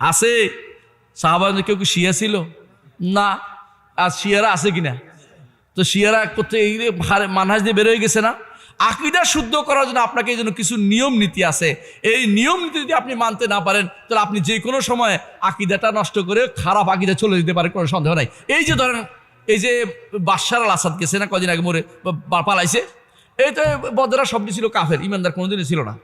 আছে? সাহাবাজ কেউ কি শিয়া ছিল? না। আর শিয়ারা আছে কিনা? তো শিয়ারা করতে এই মানহাজ দিয়ে বেরোয় গেছে না? আকিদা শুদ্ধ করার জন্য আপনাকে এই জন্য কিছু নিয়ম নীতি আছে। এই নিয়ম নীতি যদি আপনি মানতে না পারেন, তাহলে আপনি যে কোনো সময় আকিদাটা নষ্ট করে খারাপ আকিদা চলে যেতে পারে, কোনো সন্দেহ নাই। এই যে ধরেন, এই যে বাদশার আল আসাদ গেছে না, কদিন আগে মরে পালাইছে। এই তো বদরা শব্দ ছিল কাফের, ইমানদার কোনোদিনই ছিল না।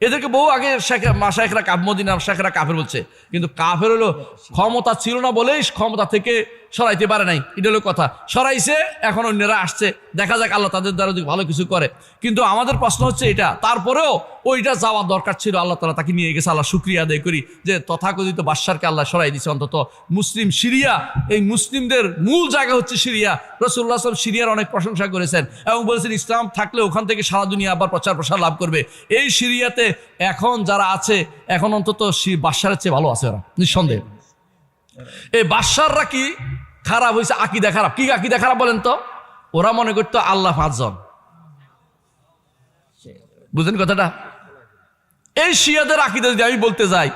এদেরকে বহু আগে শেখ মাসাইখরা কাপ মদিনা শেখরা কাফের বলছে। কিন্তু কাফের হলো ক্ষমতা ছিল না বলেই ক্ষমতা থেকে সরাইতে পারে নাই। এটা হলো কথা। সরাইছে, এখন অন্যরা আসছে। দেখা যাক আল্লাহ তাদের দ্বারা যদি ভালো কিছু করে। কিন্তু আমাদের প্রশ্ন হচ্ছে এটা। তারপরেও ওইটা যাওয়ার দরকার ছিল। আল্লাহ তালা তাকে নিয়ে গেছে। আল্লাহ শুক্রিয়া আদায় করি যে তথাকথিত বাদশারকে আল্লাহ সরাই দিছে অন্তত মুসলিম সিরিয়া, এই মুসলিমদের মূল জায়গা হচ্ছে সিরিয়া। রসুল্লাহ আসলাম সিরিয়ার অনেক প্রশংসা করেছেন এবং বলেছেন, ইসলাম থাকলে ওখান থেকে সারা দুনিয়া আবার প্রচার প্রসার লাভ করবে। এই সিরিয়াতে এখন যারা আছে, এখন অন্তত বাদশারের চেয়ে ভালো আছে ওরা। নিঃসন্দেহে। এই বাদশাররা কি খারাপ হয়েছে আকিদা খারাপ। কি আকিদা খারাপ বলেন তো? ওরা মনে করতো আল্লাহ পাঁচজন। বুঝলেন কথাটা? এই শিয়াদের আকিদা যদি আমি বলতে যাই,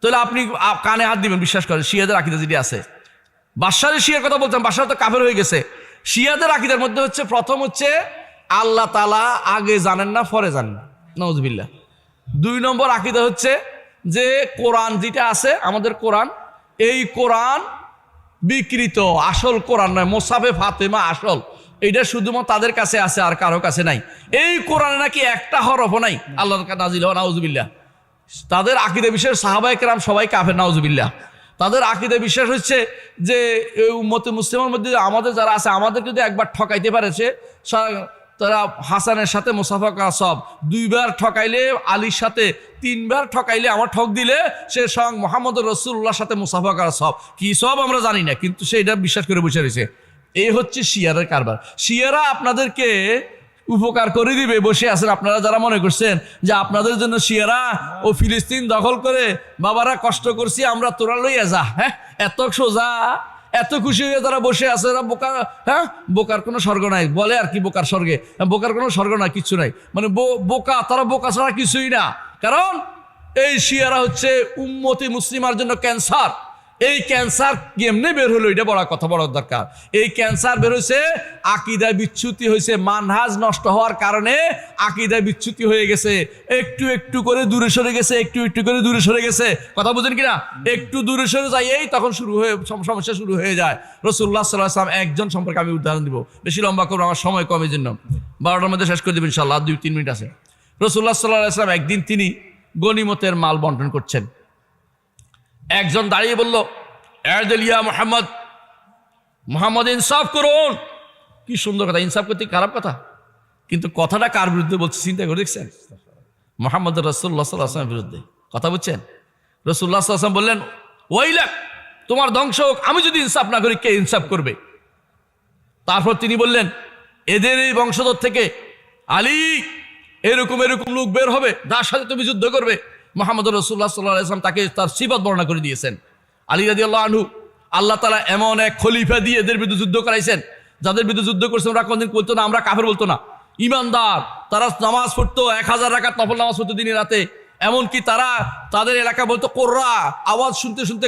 তাহলে আপনি কানে হাত দিবেন, বিশ্বাস করেন, শিয়াদের আকিদা যেটি আছে। বাদশারের শিয়ার কথা বলতাম বাদশাহ তো কাফের হয়ে গেছে। শিয়াদের আকিদার মধ্যে হচ্ছে, প্রথম হচ্ছে, আল্লাহ তালা আগে জানেন না, পরে জানেন নজবিল্লা দুই নম্বর আকিদা হচ্ছে যে, কোরআন যেটা আছে, আমাদের কোরআন এই কোরআন বিকৃত, আসল কোরআন নয়, মোসাফে ফাতেমা আসল। এটা শুধুমাত্র তাদের কাছে আছে আর কারও কাছে নাই। এই কোরআনে নাকি একটা হরফও নাই। আল্লাহ নাজিল হওয়া নাউজুবিল্লাহ তাদের আকিদে বিশ্বাস সাহাবাই কেরাম সবাই কাফের নাউজুবিল্লাহ তাদের আকিদে বিশ্বাস হচ্ছে যে উম্মতে মুসলিমের মধ্যে আমাদের যারা আছে আমাদের যদি একবার ঠকাইতে পারেছে তারা হাসানের সাথে মুসাফা করা সব। দুইবার ঠকাইলে আলীর সাথে, তিনবার ঠকাইলে আমার ঠক দিলে সে সং মোহাম্মদ রসুল্লাহর সাথে মুসাফা করা সব। কি সব আমরা জানি না, কিন্তু সে এটা বিশ্বাস করে বসে রয়েছে। এই হচ্ছে শিয়ারের কারবার। শিয়ারা আপনাদেরকে উপকার করে দিবে, বসে আছেন। আপনারা যারা মনে করছেন যে আপনাদের জন্য শিয়ারা ও ফিলিস্তিন দখল করে, বাবারা কষ্ট করছি, আমরা তোরা লইয়া যা হ্যাঁ? এত সোজা। এত খুশি হয়ে তারা বসে আছে, এরা বোকা হ্যাঁ? বোকার কোনো স্বর্গ নাই। বলে আর কি বোকার স্বর্গে? বোকার কোনো স্বর্গ নাই কিছু নাই। মানে বোকা, তারা বোকা ছাড়া কিছুই না। কারণ এই শিয়ারা হচ্ছে উম্মতি মুসলিমার জন্য ক্যান্সার। এই ক্যান্সার কেমনে বের হলো, এটা বড় কথা বড় দরকার। এই ক্যান্সার বের হয়েছে আকিদায় বিচ্যুতি হয়েছে, মানহাজ নষ্ট হওয়ার কারণে আকিদায় বিচ্যুতি হয়ে গেছে। একটু একটু করে দূরে সরে গেছে, একটু একটু করে দূরে সরে গেছে। কথা বুঝেন কিনা? একটু দূরে সরে যায় এই তখন শুরু হয়ে সমস্যা শুরু হয়ে যায়। রসুল্লাহ সাল্লাহ আসলাম একজন সম্পর্কে আমি উদাহরণ দিব। বেশি লম্বা করব আমার সময় কমের জন্য বারোটার মধ্যে শেষ করে দেবেন ইনশাল্লাহ দুই, তিন মিনিট আছে। রসুল্লাহ সাল্লাহ আসলাম একদিন তিনি গনিমতের মাল বন্টন করছেন। একজন দাঁড়িয়ে বলল, এরদলিয়া মোহাম্মদ মোহাম্মদ ইনসাফ করুন। কি সুন্দর কথা, ইনসাফ করতে খারাপ কথা? কিন্তু কথাটা কার বিরুদ্ধে বলছে, চিন্তা করে দেখছেন? মোহাম্মদ রসুল্লাহ আসলামের বিরুদ্ধে। কথা বুঝছেন? রসুল্লাহ আসলাম বললেন ওইলাক তোমার ধ্বংস হোক, আমি যদি ইনসাফ না করি, কে ইনসাফ করবে? তারপর তিনি বললেন, এদের এই বংশধর থেকে আলী, এরকম এরকম লোক বের হবে, যার সাথে তুমি যুদ্ধ করবে। মোহাম্মদ রসুল্লাহ সাল্লাহ ইসলাম তাকে তার সিবত বর্ণনা করে দিয়েছেন। আলী রাজি আল্লাহ আনহু, আল্লাহ তালা এমন এক খলিফা দিয়ে এদের বিরুদ্ধে যুদ্ধ করাইছেন, যাদের বিরুদ্ধে যুদ্ধ করছেন ওরা কোনদিন বলতো না, আমরা কাফের বলতো না। ইমানদার, তারা নামাজ পড়তো, এক হাজার রাখার নফল নামাজ পড়তো দিনে রাতে। এমনকি তারা তাদের এলাকা বলতো, কোররা, আওয়াজ শুনতে শুনতে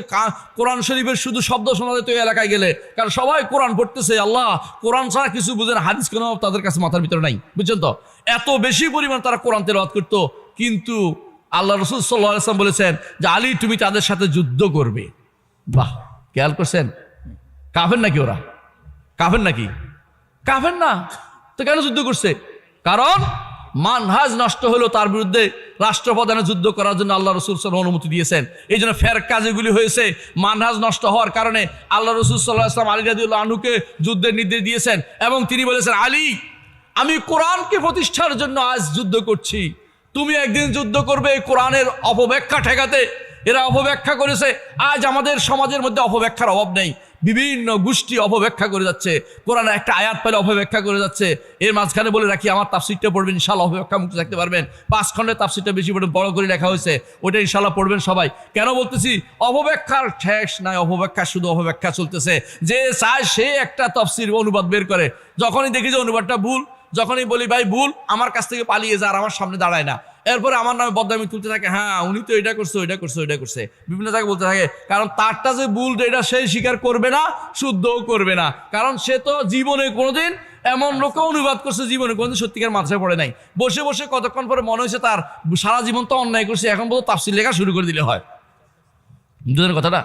কোরআন শরীফের শুধু শব্দ শোনা যেত এলাকায় গেলে। কারণ সবাই কোরআন পড়তেছে, আল্লাহ কোরআন ছাড়া কিছু বুঝেন হাদিস কোনো তাদের কাছে মাথার ভিতরে নাই। বুঝছেন তো? এত বেশি পরিমাণ তারা কোরআন তেলাওয়াত করতো, কিন্তু আল্লাহ রসুল সাল্লাহ আসলাম বলেছেন যে, আলী, তুমি তাদের সাথে যুদ্ধ করবে। বাহ, খেয়াল করছেন? কাফের নাকি ওরা? কাফের নাকি? কাফের না। তো কেন যুদ্ধ করছে? কারণ মানহাজ নষ্ট হলো তার বিরুদ্ধে রাষ্ট্রপ্রধানে যুদ্ধ করার জন্য আল্লাহ রসুল সাল্লাম অনুমতি দিয়েছেন। এই জন্য ফের কাজেগুলি হয়েছে। মানহাজ নষ্ট হওয়ার কারণে আল্লাহ রসুল সাল্লাহ আসলাম আলী রাদিউল্লাহ আনুকে যুদ্ধের নির্দেশ দিয়েছেন এবং তিনি বলেছেন, আলী, আমি কোরআনকে প্রতিষ্ঠার জন্য আজ যুদ্ধ করছি। তুমি একদিন যুদ্ধ করবে এই কোরআনের অপব্যাখ্যা ঠেকাতে। এরা অপব্যাখ্যা করেছে। আজ আমাদের সমাজের মধ্যে অপব্যাখ্যার অভাব নেই। বিভিন্ন গোষ্ঠী অপব্যাখ্যা করে যাচ্ছে। কোরআনে একটা আয়াত পেলে অপব্যাখ্যা করে যাচ্ছে। এর মাঝখানে বলে রাখি, আমার তাফসিরটা পড়বেন ইনশাল্লাহ অপব্যাখ্যা মুক্ত থাকতে পারবেন। পাঁচ খণ্ডের তাফসিরটা বেশি পড়বেন, বড় করে লেখা হয়েছে। ওটা ইনশাল্লাহ পড়বেন সবাই। কেন বলতেছি? অপব্যাখ্যার ঠেস নাই, অপব্যাখ্যা শুধু অপব্যাখ্যা চলতেছে। যে চায় সে একটা তফসির অনুবাদ বের করে। যখনই দেখি যে অনুবাদটা ভুল যখনই বলি ভাই ভুল আমার কাছ থেকে পালিয়ে যা আর আমার সামনে দাঁড়ায় না। এরপরে আমার নামে বদনামি তুলতে থাকে হ্যাঁ উনি তো এটা করছে ওইটা করছে ওইটা করছে। বিভিন্ন জায়গায় বলতে থাকে কারণ তারটা যে ভুল এটা সে স্বীকার করবে না শুদ্ধও করবে না। কারণ সে তো জীবনে কোনোদিন এমন লোকও অনুবাদ করছে জীবনে কোনোদিন সত্যিকার মাথায় পড়ে নাই। বসে বসে কতক্ষণ পরে মনে হয়েছে তার সারা জীবন তো অন্যায় করছে এখন বলতো তাফসির লেখা শুরু করে দিলে হয়। দুজনের কথাটা?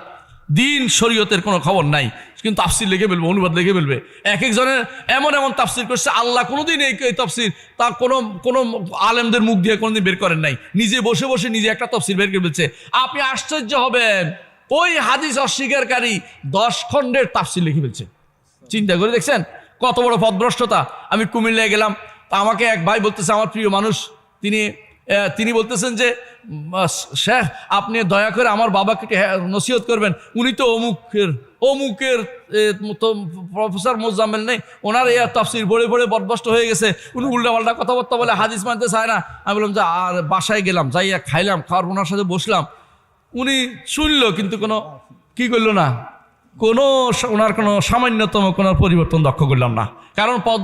দিন শরীয়তের কোনো খবর নাই। কিন্তু তাফসির লিখে ফেলবে, অনুবাদ লিখে ফেলবে। এক একজনের এমন এমন তাফসির করছে, আল্লাহ কোনোদিন এই এই তাফসির তার কোনো কোনো আলেমদের মুখ দিয়ে কোনোদিন বের করেন নাই। নিজে বসে বসে নিজে একটা তফসির বের করে ফেলছে। আপনি আশ্চর্য হবেন, ওই হাদিস অস্বীকারী দশ খণ্ডের তাফসির লিখে ফেলছে। চিন্তা করে দেখছেন, কত বড় পদভ্রষ্টতা। আমি কুমিল্লায় গেলাম, তা আমাকে এক ভাই বলতেছে, আমার প্রিয় মানুষ, তিনি তিনি বলতেছেন যে শেখ আপনি দয়া করে আমার বাবাকে হ্যাঁ, নসিহত করবেন। উনি তো অমুকের অমুকের প্রফেসর মোজাম্মেল নেই। ওনার এই তফসির বড়ে বড়ে বরবস্ত হয়ে গেছে। উনি উল্টাপাল্টা কথাবার্তা বলে হাদিস মানতে চায় না। আমি বললাম যে আর বাসায় গেলাম যাইয়া খাইলাম খাওয়ার ওনার সাথে বসলাম। উনি শুনলো কিন্তু কোনো কি করল না। কোনো ওনার কোনো সামান্যতম কোনো পরিবর্তন লক্ষ্য করলাম না। কারণ পদ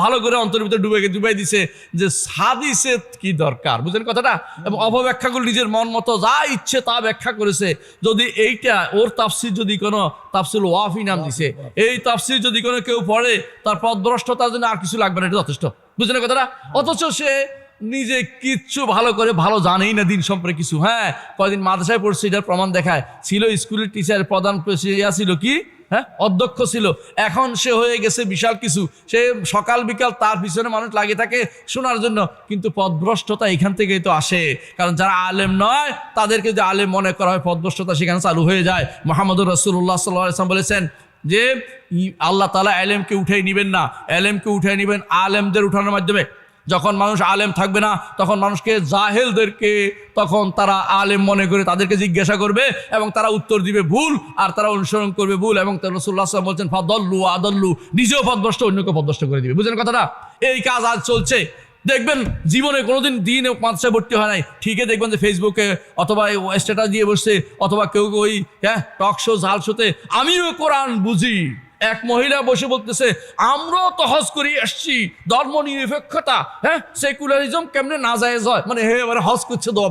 ভালো করে অন্তর ভিতরে ডুবে ডুবাই দিছে যে সাদিসে কি দরকার, বুঝলেন কথাটা? এবং অপব্যাখ্যাগুলো নিজের মন মতো যা ইচ্ছে তা ব্যাখ্যা করেছে, যদি এইটা, ওর তাফসির যদি কোনো তাফসিল ওয়াফি নাম দিছে, এই তাফসির যদি কোনো কেউ পড়ে, তার পদভ্রষ্টতার জন্য আর কিছু লাগবে না, এটা যথেষ্ট, বুঝলেন কথাটা? অথচ সে নিজে কিচ্ছু ভালো করে, ভালো জানেই না দিন সম্পর্কে কিছু হ্যাঁ? কয়দিন মাদ্রাসায় পড়ছে, এটার প্রমাণ দেখায়। ছিল স্কুলের টিচার প্রধান ইয়া ছিল কি? হ্যাঁ? অধ্যক্ষ ছিল। এখন সে হয়ে গেছে বিশাল কিছু। সে সকাল, বিকাল তার পিছনে মানুষ লাগিয়ে থাকে শোনার জন্য। কিন্তু পদভ্রষ্টতা এখান থেকেই তো আসে। কারণ যারা আলেম নয়, তাদেরকে যে আলেম মনে করা হয়, পদভ্রষ্টতা সেখানে চালু হয়ে যায়। মোহাম্মদুর রসুল্লাহ সাল্লাম বলেছেন যে আল্লাহ তালা আলেমকে উঠাই নিবেন না। আলেমকে উঠাই নিবেন আলেমদের উঠানোর মাধ্যমে। যখন মানুষ আলেম থাকবে না, তখন মানুষকে জাহেলদেরকে, তখন তারা আলেম মনে করে তাদেরকে জিজ্ঞাসা করবে এবং তারা উত্তর দিবে ভুল আর তারা অনুসরণ করবে ভুল এবং রসুল্লাহ বলছেন, ফাদল্লু আদল্লু নিজেও পদভ্রষ্ট অন্যকে পদভ্রষ্ট করে দিবে। বুঝলেন কথাটা? এই কাজ আজ চলছে। দেখবেন জীবনে কোনোদিন দিন মাদ্রাসায় ভর্তি হয় নাই। ঠিকই দেখবেন যে ফেসবুকে অথবা স্ট্যাটাস দিয়ে বসছে, অথবা কেউ কেউ ওই হ্যাঁ টক শো ঝাল শোতে আমিও কোরআন বুঝি। এক মহিলা বসে বলতেছে, আমরাও তো হজ করে এসছি ধর্ম নিরপেক্ষতা হ্যাঁ? সেকুলারিজম কেমনে না যায় হয়? মানে হে, এবারে হজ করছে তো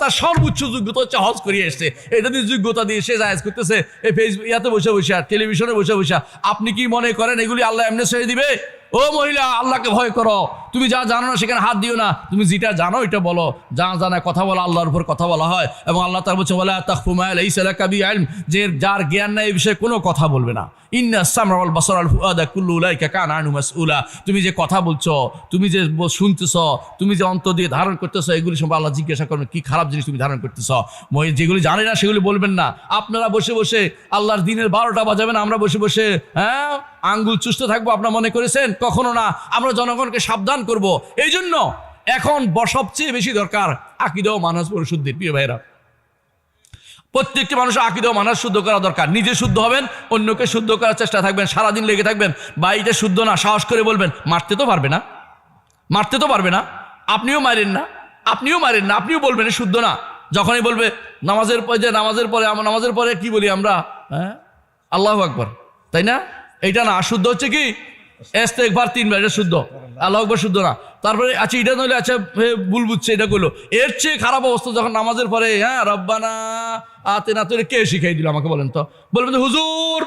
তার সর্বোচ্চ যোগ্যতা হচ্ছে হজ করিয়ে এসছে এটা দিয়ে যোগ্যতা দিয়ে সে জায়েজ করতেছে। এই ফেসবুক ইয়াতে বসে বসে টেলিভিশনে বসে বসে। আপনি কি মনে করেন এগুলি আল্লাহ এমনি ছেড়ে দিবে? ও মহিলা, আল্লাহকে ভয় করো। তুমি যা জানো না সেখানে হাত দিও না। তুমি যেটা জানো এটা বলো। যা জানা কথা বলো, আল্লাহর উপর কথা বলা হয়। এবং আল্লাহ তার বলছে বলে তাকফুমায়াল এই সালাকাবি আলম যে যার জ্ঞান নাই এই বিষয়ে কোনো কথা বলবে না। ইন্না সামরাল আল ফুয়াদা কুল্লু উলাইকা কান মাসউলা। তুমি যে কথা বলছো, তুমি যে শুনতেছ, তুমি যে অন্তর দিয়ে ধারণ করতেছ, এগুলি সম্পর্কে আল্লাহ জিজ্ঞাসা করবেন কি খারাপ জিনিস তুমি ধারণ করতেছ? মই যেগুলি জানে না, সেগুলি বলবেন না। আপনারা বসে বসে আল্লাহর দিনের বারোটা বাজাবেন, আমরা বসে বসে হ্যাঁ? আঙ্গুল চুষ্ট থাকব, আপনারা মনে করেছেন? কখনো না। আমরা জনগণকে সাবধান করব। এই জন্য এখন ব- সবচেয়ে বেশি দরকার আকিদ ও মানস পরিশুদ্ধির, প্রিয় ভাইরা প্রত্যেকটি মানুষ আকিদ ও মানস শুদ্ধ করা দরকার। নিজে শুদ্ধ হবেন, অন্যকে শুদ্ধ করার চেষ্টা থাকবেন, সারাদিন লেগে থাকবেন। বাড়িটা শুদ্ধ না, সাহস করে বলবেন, মারতে তো পারবে না। মারতে তো পারবে না। আপনিও মারেন না। আপনিও মারেন না। আপনিও বলবেন শুদ্ধ না। যখনই বলবে, নামাজের পরে, যে নামাজের পরে আমরা নামাজের পরে কি বলি আমরা? হ্যাঁ? আল্লাহ আকবর। তাই না? এইটা না শুদ্ধ হচ্ছে কি? এসতে একবার তিনবার এটা শুদ্ধ। আল্লাহ আকবর শুদ্ধ না। তারপরে আচ্ছা এটা নইলে আচ্ছা ভুল বুঝছে এটা করল এর চেয়ে খারাপ অবস্থা যখন নামাজের পরে হ্যাঁ রব্বানা আতে না তো কে শিখাই দিল আমাকে বলেন তো? বলবেন যে, হুজুর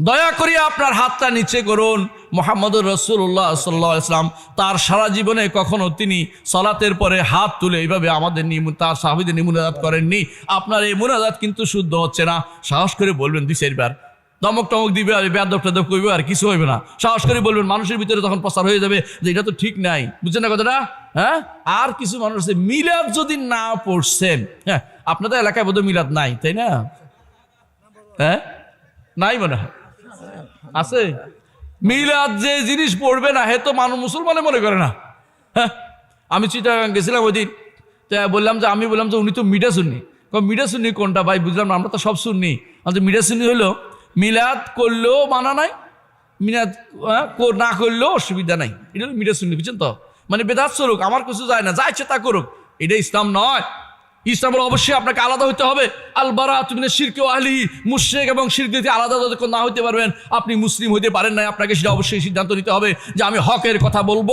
দয়া করে আপনার হাতটা নিচে করুন। মোহাম্মদুর রসুল্লাহ সাল্লাহ ইসলাম তার সারা জীবনে কখনো তিনি সলাতের পরে হাত তুলে এইভাবে আমাদের নিমু তার সাহাবিদের নিমুনাজাত করেননি। আপনার এই মুনাজাত কিন্তু শুদ্ধ হচ্ছে না। সাহস করে বলবেন দুই চারবার। দমক টমক দিবে, আর বেদব টেদব করবে আর কিছু হইবে না। সাহস করে বলবেন, মানুষের ভিতরে তখন প্রচার হয়ে যাবে যে এটা তো ঠিক নাই। বুঝছেন না কথাটা? হ্যাঁ? আর কিছু মানুষ আছে, মিলাদ যদি না পড়ছেন হ্যাঁ আপনাদের এলাকায় বোধহয় মিলাদ নাই, তাই না? হ্যাঁ? নাই মনে হয়। আছে? মিলাদ যে জিনিস পড়বে না, হে তো মানুষ মুসলমানে মনে করে না। হ্যাঁ? আমি চিটাগাং গেছিলাম ওই দিন। বললাম যে, আমি বললাম যে, উনি তো মিডা শুননি মিডা শুননি কোনটা? ভাই, বুঝলাম না, আমরা তো সব শুননি আমাদের মিডা শুননি হলো মিলাদ করলেও মানা নাই, মিলাদ না করলেও অসুবিধা নাই। এটা মিলাদ শুনলে বুঝছেন তো? মানে বেদাত স্বরূপ, আমার কিছু যায় না, যা ইচ্ছে তা করুক। এটা ইসলাম নয়। ইসলাম বলে অবশ্যই আপনাকে আলাদা হতে হবে। আল বারা তুমি শিরকে আহলি মুশ্রেক এবং শিরক থেকে আলাদা যতক্ষণ না হতে পারবেন। আপনি মুসলিম হতে পারেন না আপনাকে সেটা অবশ্যই সিদ্ধান্ত নিতে হবে যে আমি হকের কথা বলব,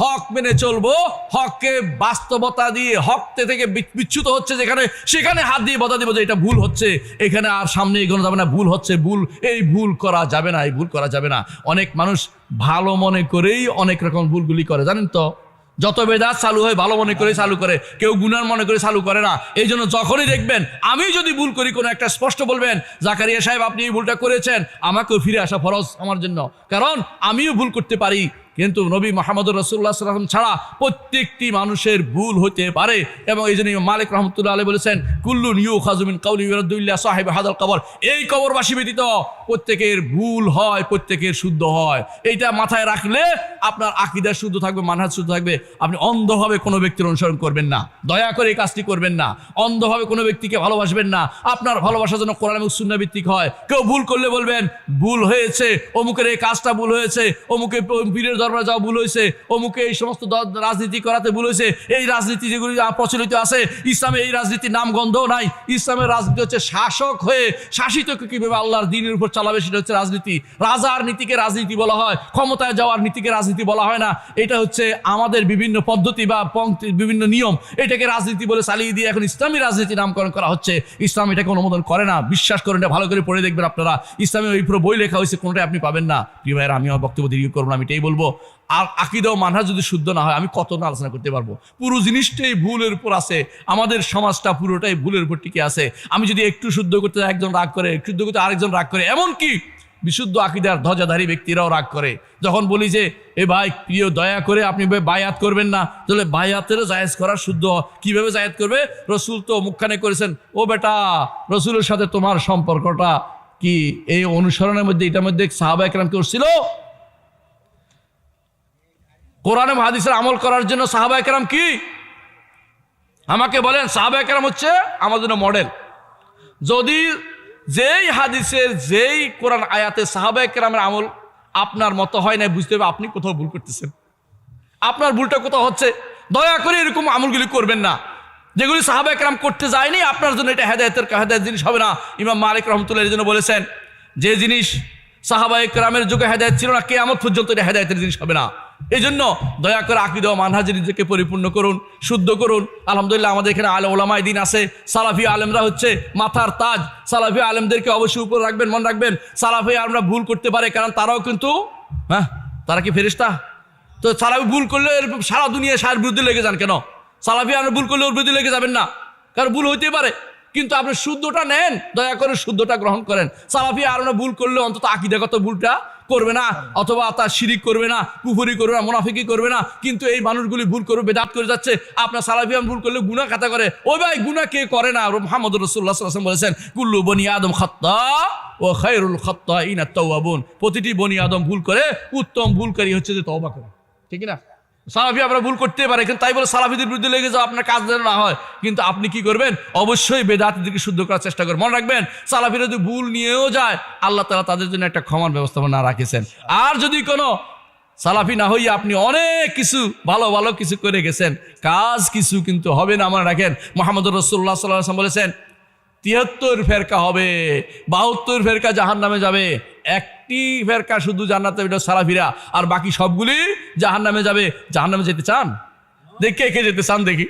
হক মেনে চলবো, হককে বাস্তবতা দিয়ে হক থেকে বিচ্যুত হচ্ছে যেখানে, সেখানে হাত দিয়ে বদা দিব যে এটা ভুল হচ্ছে। এখানে আর সামনে এগোনো যাবে না, ভুল হচ্ছে, ভুল, এই ভুল করা যাবে না, এই ভুল করা যাবে না। অনেক মানুষ ভালো মনে করেই অনেক রকম ভুলগুলি করে, জানেন তো? যত বেদাত চালু হয়, ভালো মনে করে চালু করে। কেউ গুনার মনে করে চালু করে না। এই জন্য যখনই দেখবেন, আমি যদি ভুল করি, কোনো একটা স্পষ্ট বলবেন, জাকারিয়া সাহেব, আপনি এই ভুলটা করেছেন, আমাকেও ফিরে আসা ফরজ আমার জন্য। কারণ, আমিও ভুল করতে পারি। কিন্তু নবী মোহাম্মদ রসুল্লাহ সাল্লাম ছাড়া প্রত্যেকটি মানুষের ভুল হতে পারে। এবং এই জন্য মালিক রহমতুল্লাহ আলী বলেছেন, কুল্লু নিউ খাজুমিন কাউলিউরদুল্লাহ সাহেব হাদাল কবর। এই কবরবাসী ব্যতীত প্রত্যেকের ভুল হয়, প্রত্যেকের শুদ্ধ হয়। এইটা মাথায় রাখলে আপনার আকিদা শুদ্ধ থাকবে, মানহাজ শুদ্ধ থাকবে। আপনি অন্ধভাবে কোনো ব্যক্তির অনুসরণ করবেন না। দয়া করে এই কাজটি করবেন না। অন্ধভাবে কোনো ব্যক্তিকে ভালোবাসবেন না। আপনার ভালোবাসার জন্য কোরআন এবং ভিত্তিক হয়। কেউ ভুল করলে বলবেন, ভুল হয়েছে, অমুকের এই কাজটা ভুল হয়েছে অমুকে পীরের দরবারে যাওয়া ভুল হয়েছে অমুকে এই সমস্ত রাজনীতি করাতে ভুল হয়েছে এই রাজনীতি যেগুলি প্রচলিত আছে, ইসলামে এই রাজনীতির নাম গন্ধও নাই। ইসলামের রাজনীতি হচ্ছে শাসক হয়ে শাসিতকে কীভাবে আল্লাহর দিনের উপর চালাবে সেটা হচ্ছে রাজনীতি। রাজার নীতিকে রাজনীতি বলা হয়, ক্ষমতায় যাওয়ার নীতিকে রাজনীতি বলা হয় না। এটা হচ্ছে আমাদের বিভিন্ন পদ্ধতি বা পংক্তি, বিভিন্ন নিয়ম। এটাকে রাজনীতি বলে চালিয়ে দিয়ে এখন ইসলামী রাজনীতি নামকরণ করা হচ্ছে। ইসলাম এটাকে অনুমোদন করে না। বিশ্বাস করেন, এটা ভালো করে পড়ে দেখবেন আপনারা। ইসলামে ওই পুরো বই লেখা হয়েছে, কোনোটাই আপনি পাবেন না। প্রিয় ভাইয়েরা, আমি আমার বক্তব্য দীর্ঘ করব আমি এটাই বলব। আকিদা ও মানহাজ যদি শুদ্ধ না হয়, আমি কত না আলোচনা করতে পারব? পুরো জিনিসটাই ভুলের উপর আছে। আমাদের সমাজটা পুরোটাই ভুলের উপর টিকে আছে। আমি যদি একটু শুদ্ধ করতে একজন রাগ করে শুদ্ধ করতে আরেকজন রাগ করে এমন কি বিশুদ্ধ আকিদার ধ্বজাধারী ব্যক্তিরাও রাগ করে। যখন বলি যে, এ ভাই, প্রিয়, দয়া করে আপনি বায়াত করবেন না। তাহলে বায়াতেরও জায়েজ করা শুদ্ধ। কীভাবে জায়েজ করবে? রসুল তো মুখখানে করেছেন, ও বেটা, রসুলের সাথে তোমার সম্পর্কটা কি? এই অনুসরণের মধ্যে, এটার মধ্যে সাহাবা একরাম করছিল কোরআন হাদিসের আমল করার জন্য সাহাবা একরাম কি? আমাকে বলেন সাহাবা একরাম হচ্ছে আমার জন্য মডেল যদি যেই হাদিসের যেই কোরআন আয়াতে সাহাবা একরামের আমল আপনার মতো হয় না বুঝতে হবে আপনি কোথাও ভুল করতেছেন। আপনার ভুলটা কোথাও হচ্ছে। দয়া করে এরকম আমলগুলি করবেন না। যেগুলি সাহাবা একরাম করতে যায়নি, আপনার জন্য এটা হেদায়তের হেদায়ত জিনিস হবে না। ইমাম মালিক রহমতুল্লাহ এর জন্য বলেছেন, যে জিনিস সাহাবা একরামের যুগে হেদায়ত ছিল না, কেয়ামত পর্যন্ত এটা হেদায়তের জিনিস হবে না। এই জন্য দয়া করে আকিদ মানহাজের নিজেকে পরিপূর্ণ করুন, শুদ্ধ করুন। আলহামদুলিল্লাহ আমাদের এখানে আল ওলামায় দিন আছে, সালাফি আলেমরা হচ্ছে মাথার তাজ। সালাফি আলেমদেরকে অবশ্যই উপর রাখবেন, মনে রাখবেন, সালাফি আলমরা ভুল করতে পারে, কারণ তারাও কিন্তু হ্যাঁ তারা কি ফেরিস্তা তো সালাফি ভুল করলে সারা দুনিয়া সার বিরুদ্ধে লেগে যান কেন? সালাফি আমরা ভুল করলে ওর বিরুদ্ধে লেগে যাবেন না, কারণ ভুল হইতে পারে। কিন্তু আপনি শুদ্ধটা নেন, দয়া করে শুদ্ধটা গ্রহণ করেন। সালাফি আর ভুল করলে অন্তত আকিদাগত ভুলটা করবে না, অথবা তার শিরিক করবে না, কুফুরি করবে না, মুনাফিকি করবে না, কিন্তু এই মানুষগুলি ভুল করবে, বেদাত করে যাচ্ছে, আপনার সালাফিয়ান ভুল করলে গুণা খাতা করে। ওই ভাই গুণা কে করে না? মোহাম্মদ রসুল্লাহ বলেছেন, কুল্লু বনি আদম খত্তা ও খায়রুল খত্তা ইনা তওয়াবুন প্রতিটি বনি আদম ভুল করে, উত্তম ভুলকারী হচ্ছে যে তওবা করে। ঠিক না? সালাফি আমরা ভুল করতে পারে, কিন্তু তাই বলে সালাফিদের বিরুদ্ধে লেগে যাও আপনার কাজ যেন না হয়। কিন্তু আপনি কি করবেন? অবশ্যই বেদাতিদেরকে শুদ্ধ করার চেষ্টা করবেন। মনে রাখবেন, সালাফিরা যদি ভুল নিয়েও যায়, আল্লাহ তালা তাদের জন্য একটা ক্ষমার ব্যবস্থাপনা না রাখেছেন। আর যদি কোনো সালাফি না হইয়া আপনি অনেক কিছু, ভালো ভালো কিছু করে গেছেন, কাজ কিছু কিন্তু হবে না। মনে রাখেন মোহাম্মদ রসুল্লাহ সাল্লাহ বলেছেন তিয়াত্তর ফেরকা হবে, বাহাত্তর ফেরকা জাহান নামে যাবে, একটি ফেরকা শুধু জান্নাতে এটা সারাফিরা আর বাকি সবগুলি জাহান নামে যাবে। জাহান নামে যেতে চান? দেখি কে কে যেতে চান দেখি।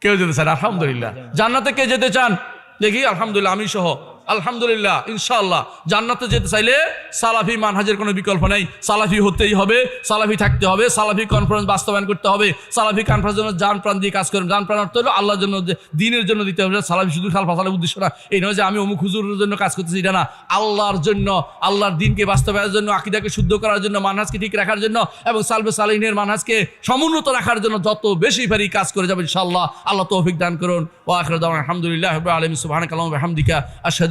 কেউ যেতে চান, আলহামদুলিল্লাহ। জান্নাতে কে যেতে চান? দেখি, আলহামদুলিল্লাহ, আমি সহ। আলহামদুলিল্লাহ, ইনশাআল্লাহ। জান্নাতে যেতে চাইলে সালাফি মানহাজের কোনো বিকল্প নেই। সালাফি হতেই হবে, সালাফি থাকতে হবে, সালাফি কনফারেন্স বাস্তবায়ন করতে হবে, সালাফি কনফারেন্স জন্য যান প্রাণ দিয়ে কাজ করবেন যান প্রাণ অর্থ হলো আল্লাহর জন্য, দিনের জন্য দিতে হবে। সালাফি শুধু খালফা সালাফ উদ্দেশ্য না, এই নয় যে আমি অমুক হুজুরের জন্য কাজ করতেছি, এটা না। আল্লাহর জন্য, আল্লাহর দিনকে বাস্তবায়নের জন্য, আকিদাকে শুদ্ধ করার জন্য, মানহাজকে ঠিক রাখার জন্য এবং সালবে সালিনের মানহাজকে সমুন্নত রাখার জন্য যত বেশি পারি কাজ করে যাবে, ইনশাআল্লাহ। আল্লাহ তৌফিক দান করুন। ও আখর দাওয়ান আলহামদুলিল্লাহ আলম সুবহানাক আল্লাহুম্মা ওয়া বিহামদিকা।